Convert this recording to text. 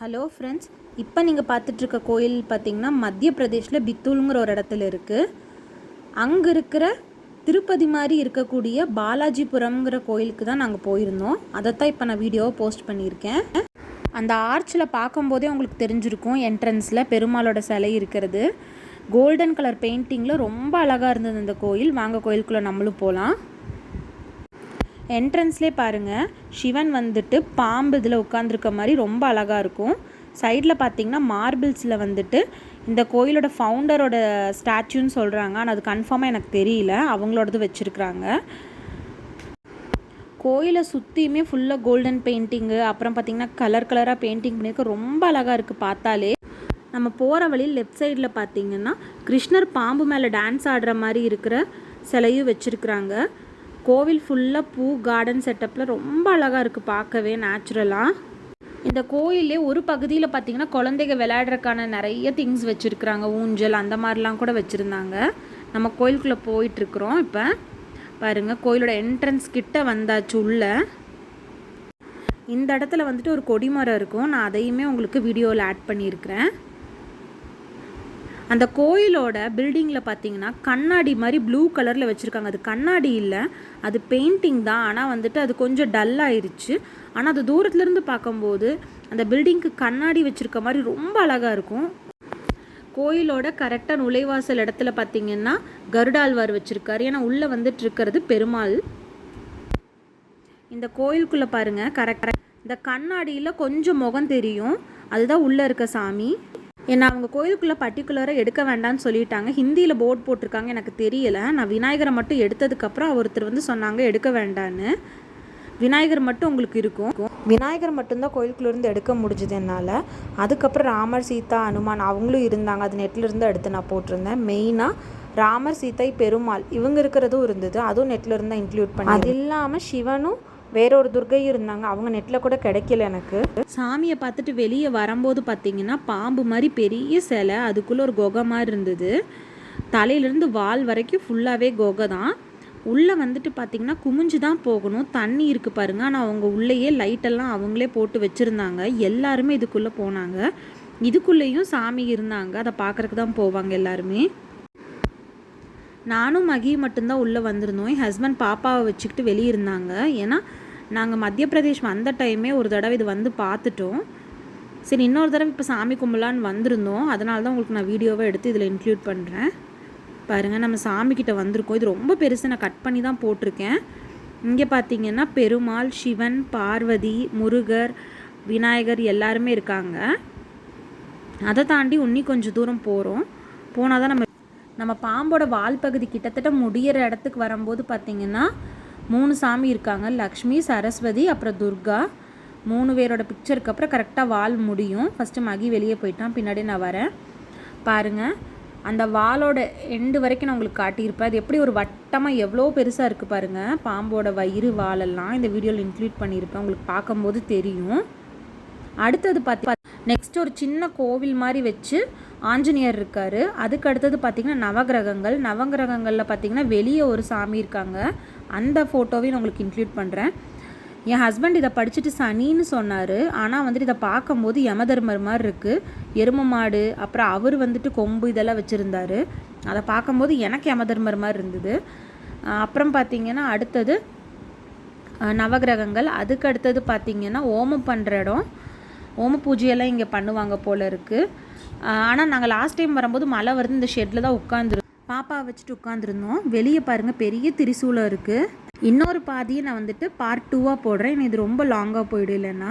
Hello friends இப்போ நீங்கள் பார்த்துட்ருக்க கோயில் பார்த்தீங்கன்னா மத்திய பிரதேஷில் பித்தூலுங்கிற ஒரு இடத்துல இருக்குது அங்கே இருக்கிற திருப்பதி மாதிரி இருக்கக்கூடிய பாலாஜிபுரம்ங்கிற கோயிலுக்கு தான் நாங்கள் போயிருந்தோம். அதைத்தான் இப்போ நான் வீடியோவை போஸ்ட் பண்ணியிருக்கேன். அந்த ஆர்ச்சில் பார்க்கும்போதே உங்களுக்கு தெரிஞ்சிருக்கும் என்ட்ரன்ஸில் பெருமாளோட சிலை இருக்கிறது. கோல்டன் கலர் பெயிண்டிங்கில் ரொம்ப அழகாக இருந்தது அந்த கோயில். வாங்க கோயிலுக்குள்ளே நம்மளும் போகலாம் என்ட்ரன்ஸ்லேயே பாருங்கள் சிவன் வந்துட்டு பாம்பு இதில் உட்காந்துருக்க மாதிரி ரொம்ப அழகாக இருக்கும். சைடில் பார்த்தீங்கன்னா மார்பிள்ஸில் வந்துட்டு இந்த கோயிலோட ஃபவுண்டரோட ஸ்டாச்சுன்னு சொல்கிறாங்க ஆனால் அது கன்ஃபார்மாக எனக்கு தெரியல. அவங்களோடது வச்சுருக்குறாங்க. கோயிலை சுற்றியுமே ஃபுல்லாக கோல்டன் பெயிண்டிங்கு அப்புறம் பார்த்திங்கன்னா கலர் கலராக பெயிண்டிங் பண்ணியிருக்கு ரொம்ப அழகாக இருக்குது பார்த்தாலே. நம்ம போகிற வழியில் லெஃப்ட் சைடில் பார்த்தீங்கன்னா கிருஷ்ணர் பாம்பு மேலே டான்ஸ் ஆடுற மாதிரி இருக்கிற சிலையும் வச்சுருக்குறாங்க. கோவில் ஃபுல்லாக பூ கார்டன் செட்டப்பில் ரொம்ப அழகாக இருக்குது பார்க்கவே நேச்சுரலாக இந்த கோயிலே ஒரு பகுதியில் பார்த்தீங்கன்னா குழந்தைங்க விளையாடுறதுக்கான நிறைய திங்ஸ் வச்சுருக்குறாங்க. ஊஞ்சல் அந்த மாதிரிலாம் கூட வச்சுருந்தாங்க. நம்ம கோயிலுக்குள்ளே போயிட்டுருக்குறோம் இப்போ. பாருங்கள் கோயிலோட என்ட்ரன்ஸ் கிட்ட வந்தாச்சு உள்ளே. இந்த இடத்துல வந்துட்டு ஒரு கொடிமரம் இருக்கும். நான் அதையுமே உங்களுக்கு வீடியோவில் ஆட் பண்ணியிருக்கிறேன். அந்த கோயிலோட பில்டிங்கில் பார்த்தீங்கன்னா கண்ணாடி மாதிரி ப்ளூ கலரில் வச்சுருக்காங்க. அது கண்ணாடி இல்லை அது பெயிண்டிங் தான். ஆனால் வந்துட்டு அது கொஞ்சம் டல்லாயிருச்சு ஆனால் அது தூரத்துலேருந்து பார்க்கும்போது அந்த பில்டிங்க்கு கண்ணாடி வச்சுருக்க மாதிரி ரொம்ப அழகாக இருக்கும். கோயிலோட கரெக்டாக நுழைவாசல் இடத்துல பார்த்தீங்கன்னா கருடாழ்வார் வச்சுருக்காரு. ஏன்னா உள்ளே வந்துட்டு இருக்கிறது பெருமாள். இந்த கோயிலுக்குள்ளே பாருங்கள் கரெக்டாக இந்த கண்ணாடியில் கொஞ்சம் முகம் தெரியும். அதுதான் உள்ளே இருக்க சாமி. ஏன்னா அவங்க கோயிலுக்குள்ளே பர்டிகுலராக எடுக்க வேண்டாம்னு சொல்லிட்டாங்க. ஹிந்தியில் போர்ட் போட்டிருக்காங்க எனக்கு தெரியலை. நான் விநாயகரை மட்டும் எடுத்ததுக்கப்புறம் ஒருத்தர் வந்து சொன்னாங்க எடுக்க வேண்டான்னு. விநாயகர் மட்டும் உங்களுக்கு இருக்கும். விநாயகர் மட்டும்தான் கோயிலுக்குள்ளேருந்து எடுக்க முடிஞ்சது என்னால். அதுக்கப்புறம் ராமர் சீதா அனுமான் அவங்களும் இருந்தாங்க. அது நெட்லேருந்து எடுத்து நான் போட்டிருந்தேன். மெயினாக ராமர் சீதை பெருமாள் இவங்க இருக்கிறதும் இருந்தது. அதுவும் நெட்லேருந்து இன்க்ளூட் பண்ணி அது இல்லாமல் சிவனும் வேறொரு துர்க்கையும் இருந்தாங்க. அவங்க நெட்டில் கூட கிடைக்கல எனக்கு. சாமியை பார்த்துட்டு வெளியே வரும்போது பார்த்தீங்கன்னா பாம்பு மாதிரி பெரிய சிலை அதுக்குள்ளே ஒரு குகை மாதிரி இருந்தது. தலையிலேருந்து வால் வரைக்கும் ஃபுல்லாகவே குகை தான். உள்ளே வந்துட்டு பார்த்தீங்கன்னா குமிஞ்சு தான் போகணும். தண்ணி இருக்குது பாருங்க. ஆனால் அவங்க உள்ளேயே லைட்டெல்லாம் அவங்களே போட்டு வச்சுருந்தாங்க. எல்லாருமே இதுக்குள்ளே போனாங்க. இதுக்குள்ளேயும் சாமி இருந்தாங்க. அதை பார்க்குறக்கு தான் போவாங்க எல்லாருமே. நானும் மகி மட்டும்தான் உள்ளே வந்திருந்தோம். என் ஹஸ்பண்ட் பாப்பாவை வச்சுக்கிட்டு வெளியே இருந்தாங்க. ஏன்னா நாங்கள் மத்திய பிரதேஷ் வந்த டைமே ஒரு தடவை இது வந்து பார்த்துட்டோம். சரி இன்னொரு தடவை இப்போ சாமி கும்பலான்னு வந்திருந்தோம். அதனால தான் உங்களுக்கு நான் வீடியோவை எடுத்து இதில் இன்க்ளூட் பண்ணுறேன் பாருங்கள் நம்ம சாமிக்கிட்ட வந்திருக்கோம். இது ரொம்ப பெருசு. நான் கட் பண்ணி தான் போட்டிருக்கேன். இங்கே பார்த்தீங்கன்னா பெருமாள் சிவன் பார்வதி முருகர் விநாயகர் எல்லாருமே இருக்காங்க. அதை தாண்டி இன்னி கொஞ்சம் தூரம் போகிறோம் போனால் தான் நம்ம நம்ம பாம்போட வால் பகுதி கிட்டத்தட்ட முடியிற இடத்துக்கு வரும்போது பார்த்திங்கன்னா மூணு சாமி இருக்காங்க. லக்ஷ்மி சரஸ்வதி அப்புறம் துர்கா. மூணு பேரோட பிக்சருக்கு அப்புறம் கரெக்டாக வால் முடியும். ஃபஸ்ட்டு மகி வெளியே போயிட்டான். பின்னாடி நான் வரேன். பாருங்கள் அந்த வாலோட எண்டு வரைக்கும் நான் உங்களுக்கு காட்டியிருப்பேன். அது எப்படி ஒரு வட்டமாக எவ்வளோ பெருசாக இருக்குது பாருங்கள் பாம்போட வயிறு வாலெல்லாம் இந்த வீடியோவில் இன்க்ளூட் பண்ணியிருப்பேன். உங்களுக்கு பார்க்கும்போது தெரியும். அடுத்தது பார்த்து நெக்ஸ்ட் ஒரு சின்ன கோவில் மாதிரி வச்சு ஆஞ்சநேயர் இருக்கார். அதுக்கு அடுத்தது பார்த்திங்கன்னா நவகிரகங்கள். நவகிரகங்களில் பார்த்திங்கன்னா வெளியே ஒரு சாமி இருக்காங்க. அந்த ஃபோட்டோவையும் நான் உங்களுக்கு இன்க்ளூட் பண்ணுறேன் என் ஹஸ்பண்ட் இதை படிச்சுட்டு சனின்னு சொன்னார். ஆனால் வந்துட்டு இதை பார்க்கும்போது யமதர்மர் மாதிரி இருக்குது எரும மாடு அப்புறம் அவர் வந்துட்டு கொம்பு இதெல்லாம் வச்சுருந்தாரு. அதை பார்க்கும்போது எனக்கு யமதர்மர் மாதிரி இருந்தது. அப்புறம் பார்த்திங்கன்னா அடுத்தது நவகிரகங்கள். அதுக்கு அடுத்தது பார்த்திங்கன்னா ஓமம் பண்ணுற இடம். ஓம பூஜையெல்லாம் இங்கே பண்ணுவாங்க போல் இருக்குது ஆனால் நாங்கள் லாஸ்ட் டைம் வரும்போது மழை வருது இந்த ஷெட்டில் தான் உட்காந்துருந்தோம் பாப்பாவை வச்சுட்டு உட்காந்துருந்தோம் வெளியே பாருங்கள் பெரிய திரிசூலம் இருக்குது இன்னொரு பாதியை நான் வந்துட்டு பார்ட் டூவாக போடுறேன். இது ரொம்ப லாங்காக போயிடும் இல்லைன்னா.